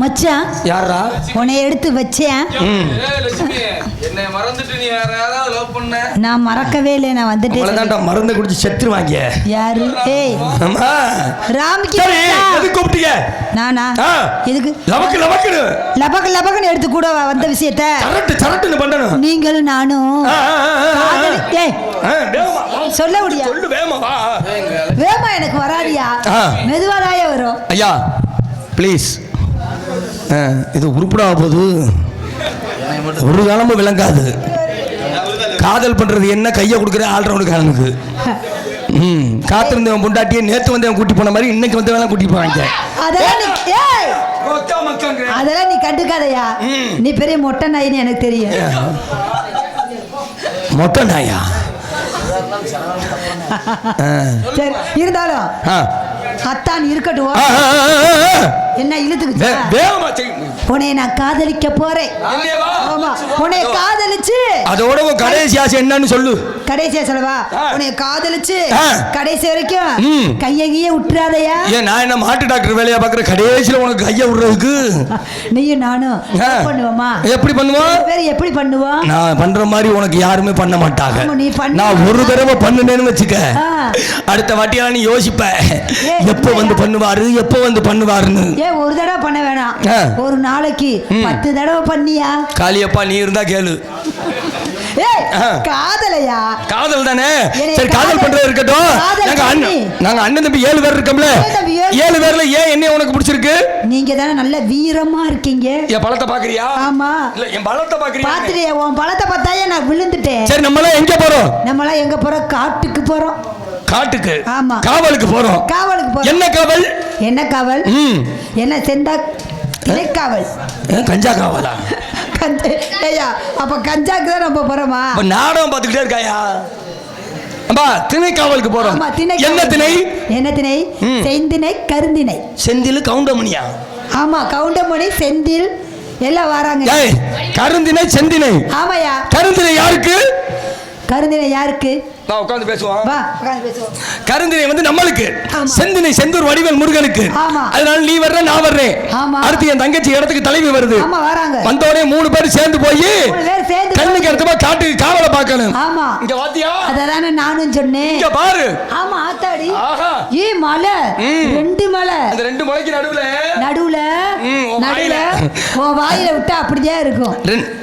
மச்சான் யாரா உன்னை எடுத்து வச்சேன். ம். ஏய் லட்சுமி என்னை மறந்துட்டு நீ வேற யாராவது லவ் பண்ண? நான் மறக்கவே இல்லை நான் வந்துட்டேன் அவ்வளோதான்டா மருந்து குடிச்சு செத்துருவாங்க. யாரு? ஏய். ஆமா சரி. எது கூப்பிட்டீங்க? நானா. எதுக்கு? லவக்கு லவக்குன்னு லபக்கு லபக்குன்னு எடுத்து கூட வந்த விஷயத்த. சரட்டு சரட்டுன்னு பண்ணணும். நீங்களும் நானும். ஏய். சொல்ல முடியா? சொல்லு வா. வேமா எனக்கு வராதியா. மெதுவாதாய வரும். ஐயா ப்ளீஸ் இது உருப்படா போகுது ஒரு காலமும் விளங்காது. காதல் பண்றது என்ன? கையை கொடுக்குற ஆள்றவனுக்கு அவனுக்கு ம் காத்திருந்தவன் பொண்டாட்டியை நேத்து வந்து அவன் கூட்டி போன மாதிரி இன்னைக்கு வந்து வேணா கூட்டி போவாங்க அதெல்லாம் நீ ஏய்! அதெல்லாம் நீ கண்டுக்காதயா. நீ பெரிய மொட்டை நாயின்னு எனக்கு தெரியும். மொட்டை நாயா? ஆ. சரி இருந்தாலும் ஆ. அத்தான் இருக்கட்டும். என்ன செய். உன்னை நான் காதலிக்க போறேன்? ஆமா. உன்னை காதலிச்சு. அதோட உன் கடைசி ஆசை என்னன்னு சொல்லு. கடைசியா சொல்லவா. உன்னை காதலிச்சு. கடைசி வரைக்கும் ம். கையகிய விட்டுறாதயா ஏன் நான் என்ன மாட்டு டாக்டர் வேலையா பார்க்குற கடைசியில் உனக்கு கையை விடுறதுக்கு நீயும் நானும். பண்ணுவோமா? எப்படி பண்ணுவோம் பேரும் எப்படி பண்ணுவோம் நான் பண்ற மாதிரி உனக்கு யாருமே பண்ண மாட்டாங்க. நான் ஒரு தடவை பண்ணுனேன்னு வச்சுக்க. அடுத்த வாட்டியெல்லாம் நீ யோசிப்ப. எப்போ வந்து பண்ணுவாரு? எப்போ வந்து பண்ணுவாருன்னு? ஏன் ஒரு தடவை பண்ண வேணாம். ஒரு நாளைக்கு. பத்து தடவை பண்ணியா? காளியப்பா நீ இருந்தா கேளு. காதலையா? காதல் தானே? சரி காதல் பண்றது இருக்கட்டும். நாங்க அண்ணன். நாங்க அண்ணன் தம்பி ஏழு பேர் இருக்கோம்ல. ஏழு- பேர்ல ஏன் என்ன உனக்கு பிடிச்சிருக்கு? நீங்க தானே நல்ல வீரமா இருக்கீங்க. என் பழத்தை பாக்குறியா? ஆமா. இல்ல என் பழத்தை பாக்குறியா? பாத்துட்டு உன் பழத்தை பார்த்தாயே நான் விழுந்துட்டேன். சரி நம்மளாம் எங்க போறோம்? நம்மளாம் எங்க போறோம்? காட்டுக்கு போறோம். காட்டுக்கு ஆமா. காவலுக்கு போறோம். காவலுக்கு போறோம். என்ன காவல்? என்ன காவல்? ம். என்ன செந்தா திணைக்காவல் ஏன் கஞ்சா காவலா? கஞ்சா ஐயா அப்ப கஞ்சாக்கு தான் நம்ம போறோமா? நாடகம் பார்த்துக்கிட்டே இருக்காயா? அம்பா திணை காவலுக்கு போறோம். என்ன. திணை? என்ன திணை. செந்திணை கருந்திணை செந்தில் கவுண்டமணியா? ஆமா கவுண்டமணி செந்தில் எல்லாம் வராங்க. ஏய் கருந்தினை செந்தினை. ஆமாயா கருந்தினை யாருக்கு? கருந்தினை யாருக்கு? நான் உட்காந்து பேசுவோம். வா. உட்கார்ந்து பேசுவோம். கருந்தினை வந்து நம்மளுக்கு. செந்தினை செந்தூர் வடிவேல் முருகனுக்கு. ஆமா. அதனால நீ வர்ற நான் வர்றேன். ஆமா. அடுத்து என் தங்கச்சி இடத்துக்கு தலைவி வருது. ஆமா வராங்க. வந்தோடனே மூணு பேர் சேர்ந்து போய் கண்ணுக்கு அடுத்தமா காட்டுக்கு காவலை பார்க்கணும். ஆமா. இங்க பாத்தியா அததானே நானும் சொன்னேன். இங்க பாரு. ஆமா ஆத்தாடி. ஏ மலை. ரெண்டு மலை. அந்த ரெண்டு முளைக்கு நடுவுல? நடுவுல. நடுவுல வாயில. உன் வாயில விட்டா அப்படிதான் இருக்கும். ரெண்டு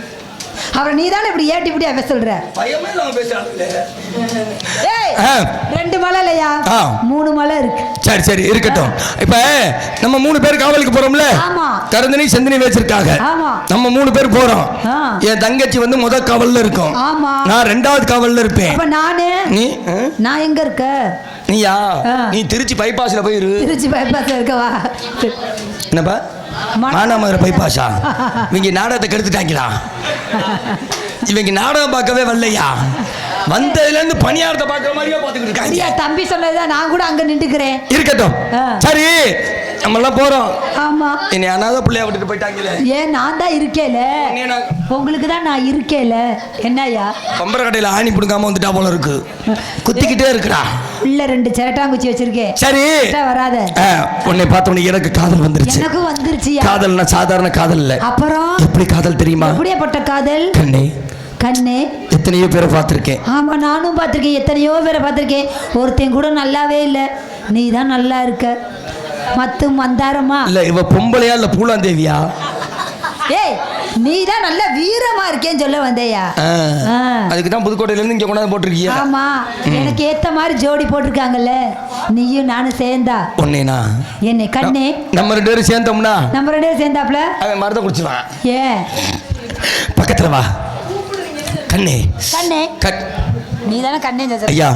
அப்புறம் நீ தானே இப்படி ஏட்டி இப்படி அவ சொல்ற? பயமே ஏய் ஆ. ரெண்டு மலை இல்லையா? ஆ. மூணு மலை இருக்கு. சரி சரி இருக்கட்டும். இப்ப நம்ம மூணு பேர் காவலுக்கு போறோம்ல? ஆமா. கருந்தனி செந்தினி வச்சிருக்காங்க. ஆமா. நம்ம மூணு பேர் போறோம். என் தங்கச்சி வந்து முத காவல்ல இருக்கும். ஆமா. நான் ரெண்டாவது காவல்ல இருப்பேன். அப்ப நானு? நீ? நான் எங்க இருக்க? நீயா. நீ திருச்சி பைபாஸ்ல போயிரு. திருச்சி பைபாஸ்ல இருக்கவா? என்னப்பா? மானாமதுரை பைபாஸா இவங்க நாடகத்தை கெடுத்துட்டாங்களா? இவங்க நாடகம் பார்க்கவே வரலையா? வந்ததுல இருந்து பணியாரத்தை பார்க்குற மாதிரியே பார்த்துக்கிட்டு இருக்காங்க. தம்பி சொன்னதுதான் நான் கூட அங்க நின்றுக்கிறேன். இருக்கட்டும். சரி நம்ம எல்லாம் போறோம். ஆமா. என்னை அனாத பிள்ளைய விட்டுட்டு போயிட்டாங்களே. ஏன் நான் தான் இருக்கேல? நான் உங்களுக்கு தான் நான் இருக்கேல. என்னய்யா? பம்பர கடையில் ஆணி பிடுங்காம வந்துட்டா போல இருக்கு. குத்திக்கிட்டே இருக்குடா. உள்ள ரெண்டு சிரட்டாங்குச்சி வச்சிருக்கேன். சரி. வராத. உன்னை பார்த்த உடனே எனக்கு காதல் வந்துருச்சு. எனக்கும் வந்துருச்சியா? காதல்னா சாதாரண காதல் இல்ல. அப்புறம்? எப்படி காதல் தெரியுமா? எப்படியாப்பட்ட காதல்? கண்ணே. கண்ணே. எத்தனையோ பேரை பார்த்துருக்கேன். ஆமா நானும் பார்த்திருக்கேன். எத்தனையோ பேரை பார்த்திருக்கேன். ஒருத்தன் கூட நல்லாவே இல்லை. நீ தான் நல்லா இருக்க. மத்தும் மந்தாரமா இல்ல இவ பொம்பளையா இல்ல பூலாந்தேவியா? ஏய் நீ தான் நல்ல வீரமா இருக்கேன்னு சொல்ல வந்தேயா. அதுக்கு தான் புதுக்கோட்டையில இருந்து இங்க கொண்டாந்து போட்டிருக்கியா? ஆமா. எனக்கு ஏத்த மாதிரி ஜோடி போட்டிருக்காங்கல்ல. நீயும் நானும் சேர்ந்தா. ஒன்னேனா என்னை கண்ணே. நம்ம ரெண்டு பேரும் சேர்ந்தோம்னா? நம்ம ரெண்டு பேரும் சேர்ந்தாப்ல அவன் மருந்தை குடிச்சிருவான். ஏன்? பக்கத்துல வா. கண்ணே. கண்ணே. நீ தானே கண்ணே. ஐயா.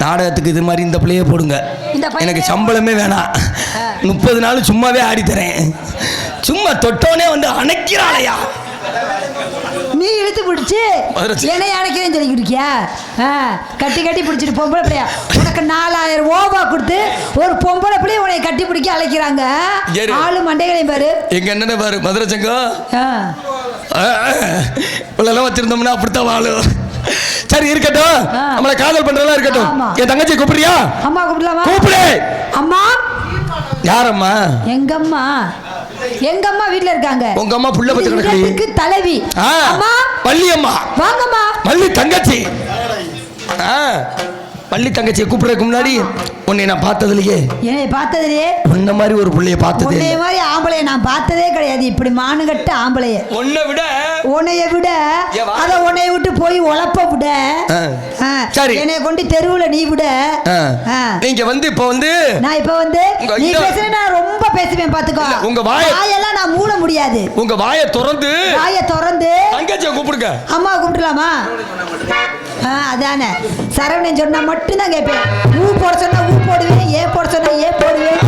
நாடகத்துக்கு இது மாதிரி இந்த பிள்ளைய போடுங்க. எனக்கு சம்பளமே வேணாம். முப்பது நாள் சும்மாவே ஆடி தரேன். சும்மா தொட்டோனே வந்து அணைக்கிறாளையா? நீ இழுத்து பிடிச்சி என்னை அணைக்கிறேன்னு சொல்லிக்கிட்டு இருக்கியா கட்டி கட்டி பிடிச்சிட்டு பொம்பளை பிள்ளையா? உனக்கு நாலாயிரம் ஓவா கொடுத்து ஒரு பொம்பளை பிள்ளைய உன்னை கட்டி பிடிக்க அழைக்கிறாங்க. ஆளு மண்டைகளையும் பாரு. எங்க என்னன்னு பாரு மதுரை சங்கம் இவ்வளோலாம் வச்சிருந்தோம்னா அப்படித்தான் வாழும். சரி இருக்கட்டும். நம்மளை காதல் பண்றதெல்லாம் இருக்கட்டும். என் தங்கச்சி கூப்பிடுறியா? அம்மா கூப்பிடலாமா? கூப்பிடு. அம்மா. யாரம்மா? எங்கம்மா? எங்க அம்மா வீட்ல இருக்காங்க. உங்க அம்மா புள்ள பத்து. இடத்துக்கு தலைவி. அம்மா. வள்ளி அம்மா வாங்கம்மா. வள்ளி தங்கச்சி. ஆ, வள்ளி தங்கச்சியை கூப்பிடுறதுக்கு முன்னாடி உன்னை நான் பார்த்ததுலயே என்னை பார்த்ததுலயே உன்ன மாதிரி ஒரு புள்ளைய பார்த்ததே இல்லை. மாதிரி ஆம்பளைய நான் பார்த்ததே கிடையாது. இப்படி மானுகட்ட ஆம்பளைய. உன்னை விட உன்னைய விட? அத உன்னைய விட்டு போய் உழப்ப விட. சரி. என்னைய கொண்டு தெருவுல நீ விட. நீங்க வந்து இப்ப வந்து நான் இப்ப வந்து நீ பேசுற நான் ரொம்ப பேசுவேன் பாத்துக்கோ உங்க வாய- வாயெல்லாம் நான் மூட முடியாது. உங்க வாயை திறந்து வாய திறந்து தங்கச்சியை கூப்பிடுங்க. அம்மா கூப்பிடலாமா அதானே. சரவணன் சொன்னா மட்டும்தான் கேட்பேன். ஊ போட சொன்னா ஊ போடுவேன் ஏ போட சொன்னா ஏ போடுவேன்.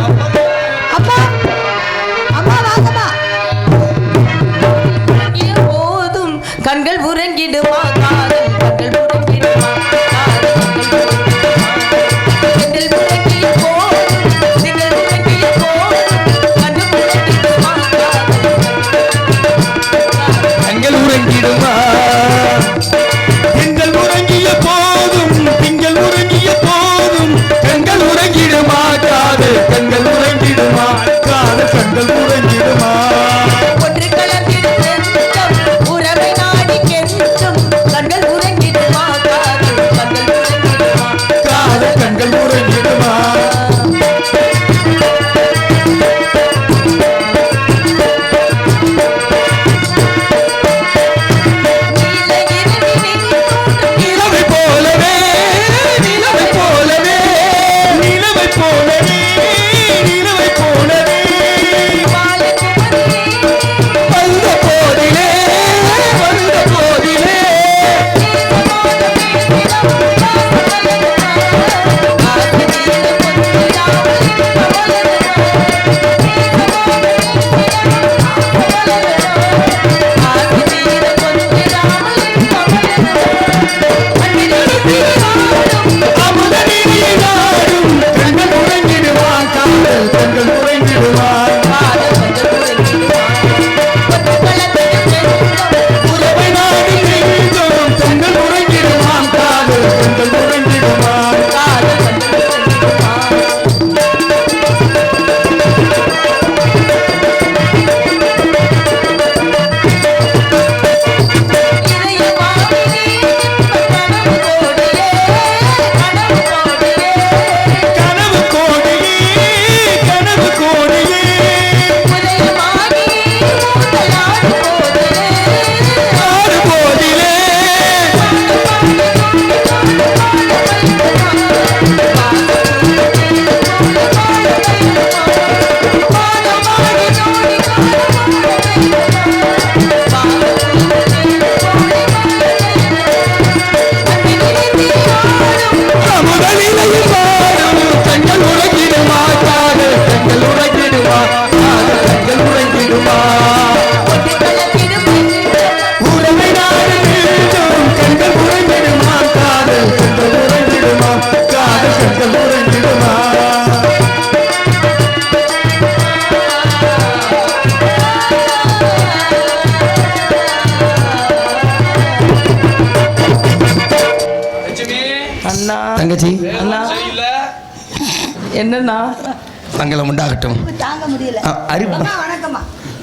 மங்களம் உண்டாகட்டும் தாங்க முடியல. அறிவு வணக்கம்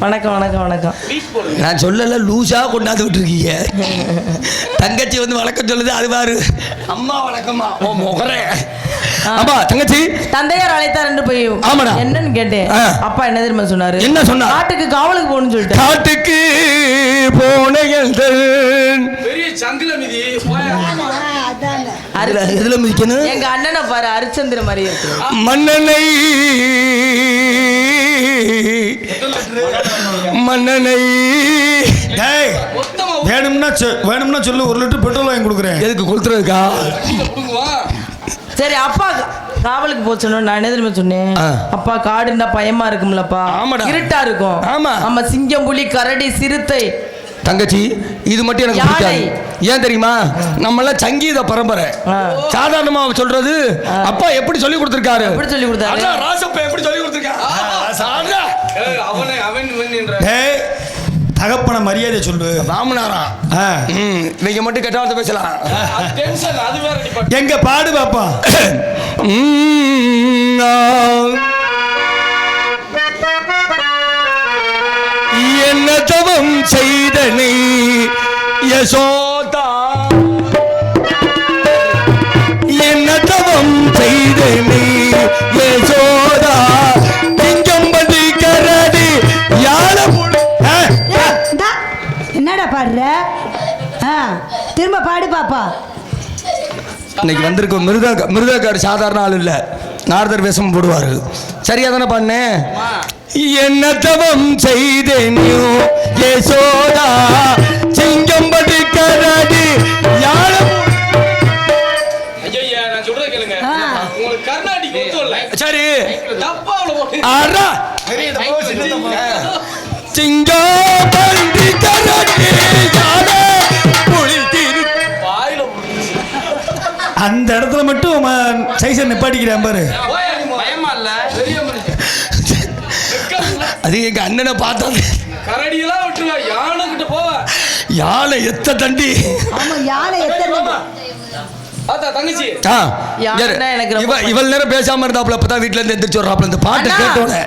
வணக்கம் வணக்கம். நான் சொல்லல லூசா கொண்டாந்து விட்டுருக்கீங்க. தங்கச்சி வந்து வணக்கம் சொல்லுது அது பாரு. அம்மா வணக்கம்மா. ஓ முகரே. அம்மா தங்கச்சி. தந்தையார் அழைத்தார் என்று போய் ஆமாடா. என்னன்னு கேட்டேன். அப்பா என்ன தெரியுமா சொன்னாரு? என்ன சொன்னார்? காட்டுக்கு காவலுக்கு போகணும்னு சொல்லிட்டு. காட்டுக்கு போன பெரிய சங்கில மிதி. அதுல எதுல மிதிக்கணும்? எங்க அண்ணனை பாரு அரிச்சந்திர மாதிரி இருக்கு மன்னனை. மன்னனை. டேய் வேணும்னா வேணும்னா சொல்லு ஒரு லிட்டர் பெட்ரோல் வாங்கி கொடுக்குறேன். எதுக்கு கொளுத்துறதுக்கா? சரி அப்பா காவலுக்கு போச்சணும் நான் என்ன தெரியுமா சொன்னேன். அப்பா காடுன்னா பயமா இருக்கும்லப்பா. ஆமாடா. இருட்டா இருக்கும். ஆமா. நம்ம சிங்கம் புலி கரடி சிறுத்தை. தங்கச்சி இது மட்டும் எனக்கு. பிடிக்காது. ஏன் தெரியுமா? நம்ம எல்லாம் சங்கீத பரம்பரை. சாதாரணமா சொல்றது அப்பா எப்படி சொல்லி கொடுத்திருக்காரு? எப்படி சொல்லிக் கொடுத்தாரு? ராசப்பா எப்படி சொல்லி கொடுத்திருக்காரு தகப்பன மரியாதை சொல்லு. ராமநாரா நீங்க மட்டும் கெட்ட வார்த்தை பேசலாம். டென்ஷன் அது வேற டிபார்ட் எங்க பாடு பாப்பா? என்ன தவம் செய்தனை யசோதா. என்ன தவம் செய்தனை யசோதா. திங்கம்பதி கரடி. என்னடா பாடுற? திரும்ப பாடு பாப்பா. இன்னைக்கு வந்திருக்க மிருதா மிருதக்கார் சாதாரண ஆள் இல்லை. நாரதர் வேஷம் போடுவார். சரியா தானே பண்ணேன் என்ன தவம் செய்தேனியோ யசோதா சிங்கம்படி கரடி யாழ ஐயா நான் சொல்றத கேளுங்க. ஆ. உங்களுக்கு கர்நாடிக் ஒத்தும் இல்ல சரி ஆறா சிங்கம்படி கரடி அந்த இடத்துல மட்டும் சைஸை நிப்பாட்டிக்கிறேன் பாரு பயமா இல்ல பெரிய மனுஷன் அது எங்க அண்ணனை பார்த்தா கரடியெல்லாம் விட்டுருவா யானை கிட்ட போவ. யாழை எத்த தண்டி? ஆமா யானை யாருன்னா இரு. எனக்கு இவள் நேரம் பேசாம இருந்தாப்புல அப்பதான் வீட்டுல இருந்து எந்திரிச்சு வர்றாப்புல. இந்த பாட்டை அண்ணா.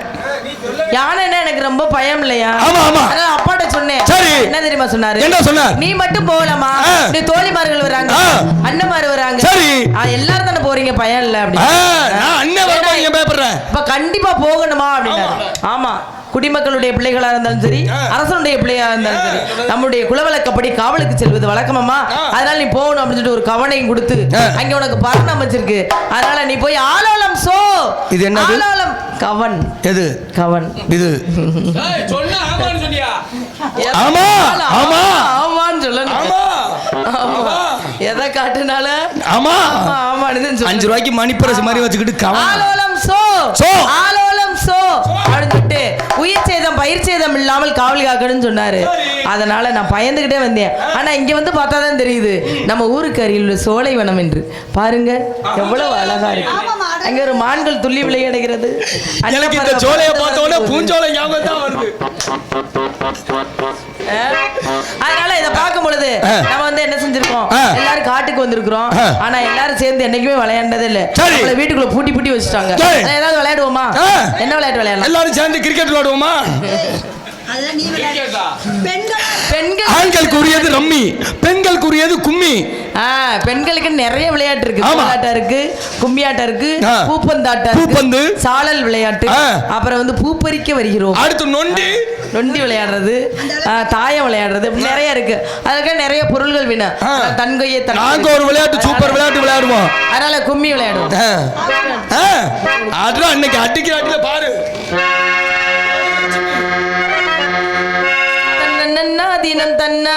யானைன்னா எனக்கு ரொம்ப பயம் இல்லையா ஆமா, ஆமா. அதனால அப்பாட்ட சொன்னேன் சரி. என்ன தெரியுமா சொன்னாரு என்ன சொன்னார்? நீ மட்டும் போகலாமா. நீ தோழிமார்கள் வராங்க ஆ. அண்ணன்மார் வராங்க சரி. எல்லாரும் தானே போறீங்க பயம் இல்ல அப்படி நான் அண்ணன் ஏன் பயப்படுறேன் இப்ப கண்டிப்பா போகணுமா அப்படின்னாரு ஆமா குடிமக்களுடைய பிள்ளைகளா இருந்தாலும் சரி. அரசனுடைய பிள்ளையா இருந்தாலும் சரி நம்முடைய குலவழக்கப்படி காவலுக்கு செல்வது வழக்கமாமா. அதனால நீ போகணும் அப்படின்னு சொல்லிட்டு ஒரு கவனையும் கொடுத்து. அங்க உனக்கு பரணம் அமைச்சிருக்கு அதனால நீ போய் ஆலோலம் சோ இது என்னது? ஆலோலம் கவன். எது? கவன். இது. ஏய், சொன்னா ஆமான்னு சொன்னியா ஆமா, ஆமா. ஆமான்னு சொல்லணும். ஆமா. ஆமா. எதை காட்டுனால ஆமா. ஆமா சொல்லு. அஞ்சு ரூபாய்க்கு மணிப்பரசு மாதிரி வச்சுக்கிட்டு கவனம் ஆலோலம் சோ. சோ. ஆலோலம் சோ அப்படின்னு சொல்லிட்டு உயிர் சேதம் பயிர் சேதம் இல்லாமல் காவல் காக்கணும்னு சொன்னாரு. அதனால நான் பயந்துகிட்டே வந்தேன். ஆனா இங்க வந்து பார்த்தா தான் தெரியுது. நம்ம ஊருக்கு அருகில் உள்ள சோலைவனம் என்று. பாருங்க எவ்வளவு அழகா இருக்கு. அங்க ஒரு மான்கள் துள்ளி விளையாடுகிறது எனக்கு இந்த சோலையை பார்த்த உடனே பூஞ்சோலை ஞாபகம் தான் வருது அதனால இத பார்க்கும் பொழுது. நம்ம வந்து என்ன செஞ்சிருக்கோம். எல்லாரும் காட்டுக்கு வந்திருக்கிறோம். ஆனா எல்லாரும் சேர்ந்து என்னைக்குமே விளையாண்டதே இல்ல. வீட்டுக்குள்ள பூட்டி பூட்டி வச்சுட்டாங்க. ஏதாவது விளையாடுவோமா? ஆ. என்ன விளையாட்டு விளையாடலாம். எல்லாரும் சேர்ந்து கிரிக்கெட் விளையாடுவோமா? பெண்கள் பெண்கள் ஆண்களுக்குரியது ரம்மி பெண்களுக்குரியது கும்மி. ஆ, பெண்களுக்கு நிறைய விளையாட்டு இருக்கு. கோலாட்டம் இருக்கு கும்மியாட்டம் இருக்கு. பூப்பந்தாட்டம் பூப்பந்து. சாழல் விளையாட்டு. அப்புறம் வந்து பூப்பறிக்க வருகிறோம். அடுத்து நொண்டி. நொண்டி விளையாடுறது. தாயம் விளையாடுறது. நிறைய இருக்கு. அதுக்கு நிறைய பொருள்கள் வேணும். ஆ. தன்கையை தன் நாங்க ஒரு விளையாட்டு சூப்பர் விளையாட்டு விளையாடுவோம். அதனால கும்மி விளையாடுவோம். அதான் அன்னைக்கு அடிக்கிற அடியில பாரு. தினம் தன்னா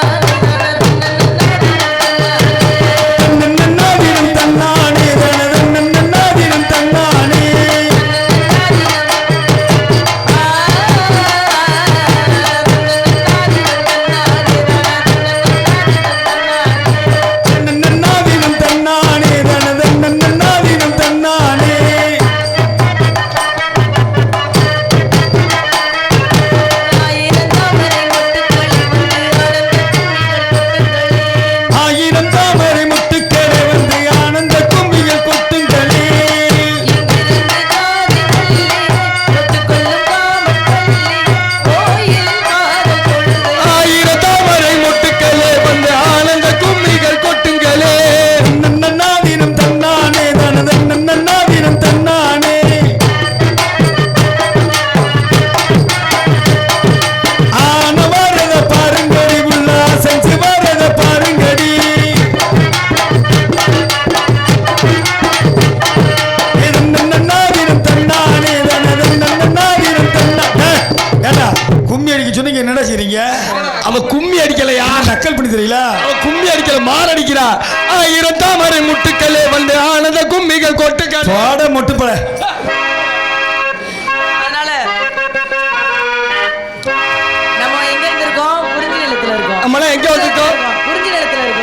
கும்மி அடிக்கல மார் அடிக்கிறா ஆயிரம் தாமரை முட்டுக்களே வந்து ஆனந்த கும்மிகள் கொட்டுக்களே. சோட மொட்டுப்பட. அதனால நம்ம எங்க இருந்திருக்கோம்? குறிஞ்சி நிலத்துல இருக்கோம். நம்மளாம் எங்க வந்திருக்கோம்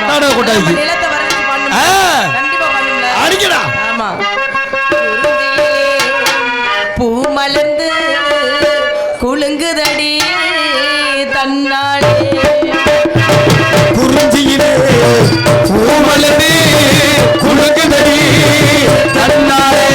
நாடக கொட்டாய்க்கு. அடிக்கடா. பூ மலர்ந்து குலுங்குதடி தன்னாலே நெஞ்சியிலே பூமலர்ந்து குலுக்குதடி தன்னாரே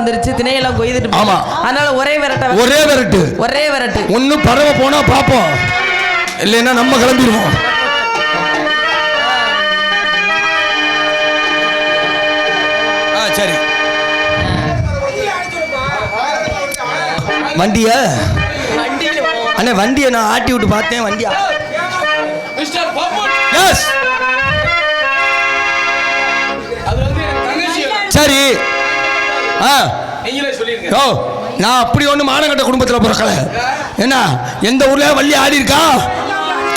வந்துருச்சு திணையெல்லாம் கொய்துட்டு ஆமா. அதனால ஒரே விரட்ட ஒரே விரட்டு. ஒரே விரட்டு. ஒண்ணு பறவை போனா பார்ப்போம் இல்லைன்னா நம்ம கிளம்பிடுவோம். ஆ சரி. வண்டிய? அண்ணே வண்டியை நான் ஆட்டி விட்டு பார்த்தேன் வண்டியா? எஸ் ஓ நான் அப்படி ஒன்று மானகட்ட குடும்பத்தில் பிறக்கல. என்ன எந்த ஊர்ல வள்ளி ஆடி இருக்கா?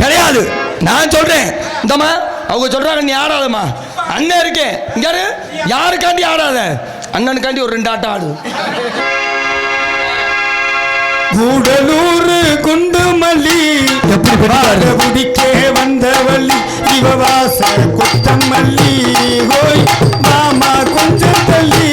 கிடையாது. நான் சொல்றேன். இந்தம்மா அவங்க சொல்றாங்க நீ ஆடாதம்மா. அண்ணன் இருக்கேன் இங்க யாரு? யாருக்காண்டி ஆடாத? அண்ணனுக்காண்டி ஒரு ரெண்டு ஆட்டம் ஆடு. கூடலூர் குண்டுமல்லி? குடிக்கே வந்தவள்ளி சிவவாச குத்தமல்லி ஹோய் மாமா கொஞ்சம் தள்ளி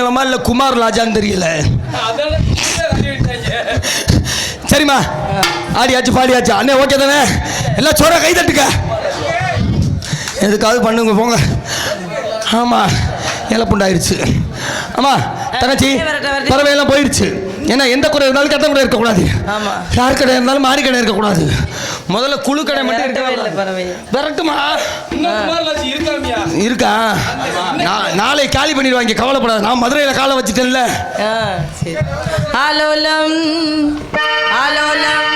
நிலமா இல்ல குமார் ராஜான்னு தெரியல? சரிம்மா. ஆடியாச்சு பாடியாச்சு. அண்ணே ஓகே தானே? எல்லாம் சோற கை தட்டுக்க. எதுக்காவது பண்ணுங்க போங்க. ஆமாம் இழப்புண்டாயிருச்சு ஆமா தங்கச்சி. பறவையெல்லாம் போயிடுச்சு ஏன்னா எந்த குறை இருந்தாலும் கெட்ட குறை இருக்கக்கூடாது. ஆமா. யார் கடை இருந்தாலும் மாறி கடை இருக்கக்கூடாது. முதல்ல குழு கடை மட்டும் இருக்க பறவை. விரட்டுமா? இருக்கா நான் நாளை காலி பண்ணிடுவாங்க கவலைப்படாத. நான் மதுரையில் காலை வச்சுட்டேன்ல. ஆலோலம் ஆலோலம்.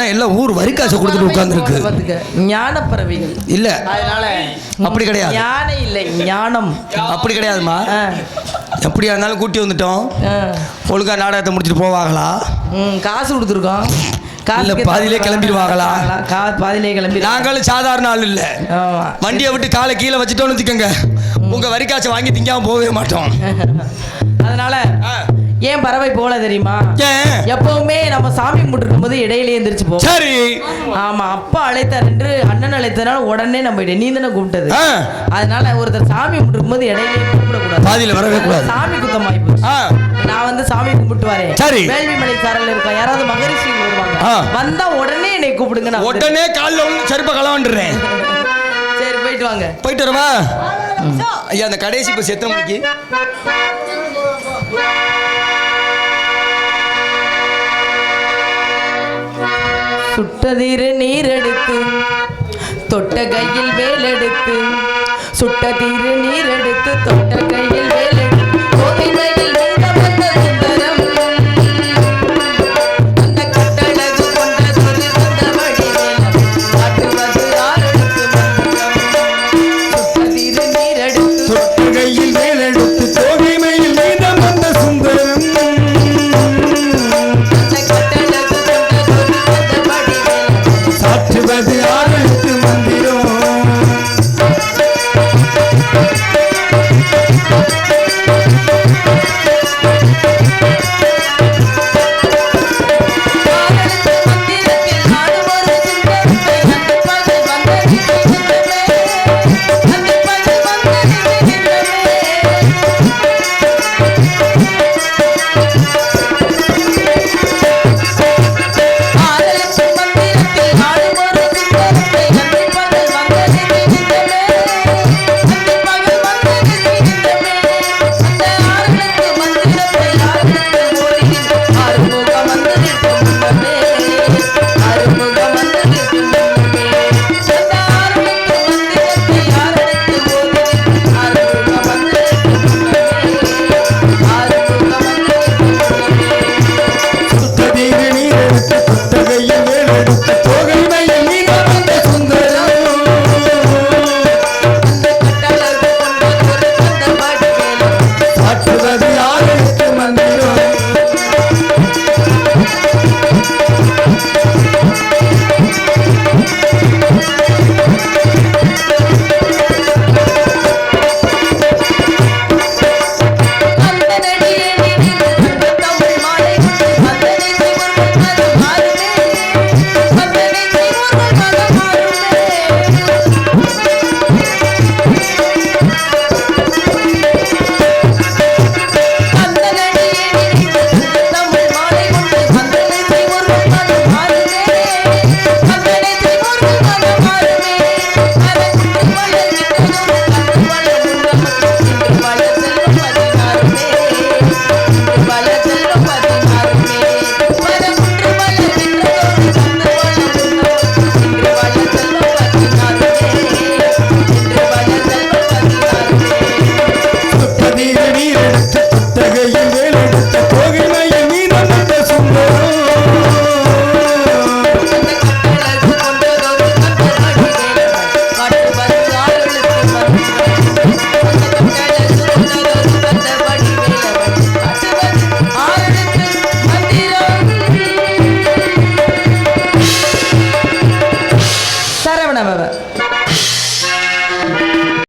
ஏன்னா எல்லாம் ஊர் வரி காசு கொடுத்துட்டு உட்கார்ந்துருக்கு. ஞான பறவைகள் இல்ல. அதனால அப்படி கிடையாது. ஞானம் இல்லை ஞானம். அப்படி கிடையாதுமா. எப்படியா இருந்தாலும் கூட்டி வந்துட்டோம். ஒழுங்கா நாடகத்தை முடிச்சுட்டு போவாங்களா? காசு கொடுத்துருக்கோம். இல்ல பாதியிலே கிளம்பிடுவாங்களா? பாதியிலே கிளம்பி நாங்களும் சாதாரண ஆள் இல்ல. வண்டியை விட்டு காலை கீழே வச்சுட்டோம்னு வச்சுக்கோங்க. உங்க வரி காசை வாங்கி திங்காம போகவே மாட்டோம். அதனால ஏன் பறவை போல தெரியுமா? எப்பவுமே நம்ம சாமி கும்பிட்டுருக்கும் போது இடையில எந்திரிச்சு போ. சரி. ஆமா அப்பா அழைத்தார் என்று அண்ணன் அழைத்தனால உடனே நம்ம நீ தானே கும்பிட்டது. அதனால ஒருத்தர் சாமி கும்பிட்டுருக்கும் போது இடையிலே கூப்பிடக்கூடாது பாதியில வரவே கூடாது. சாமி குத்தம் ஆயிப்போச்சு நான் வந்து சாமி கும்பிட்டு வரேன். சரி. வேள்விமலை சாரல் இருக்கா? யாராவது மகரிஷி வருவாங்க. வந்தா உடனே என்னை கூப்பிடுங்க நான் உடனே காலில் வந்து செருப்ப கலவாண்டுறேன் சரி போயிட்டு வாங்க. போயிட்டு வரவா ஐயா அந்த கடைசி இப்போ எத்தனை மணிக்கு. சுட்டதிரு நீரெடுத்து தொட்ட கையில் வேலெடுத்து. சுட்டதிரு நீரெடுத்து தொட்ட கையில் வேலெடுத்து.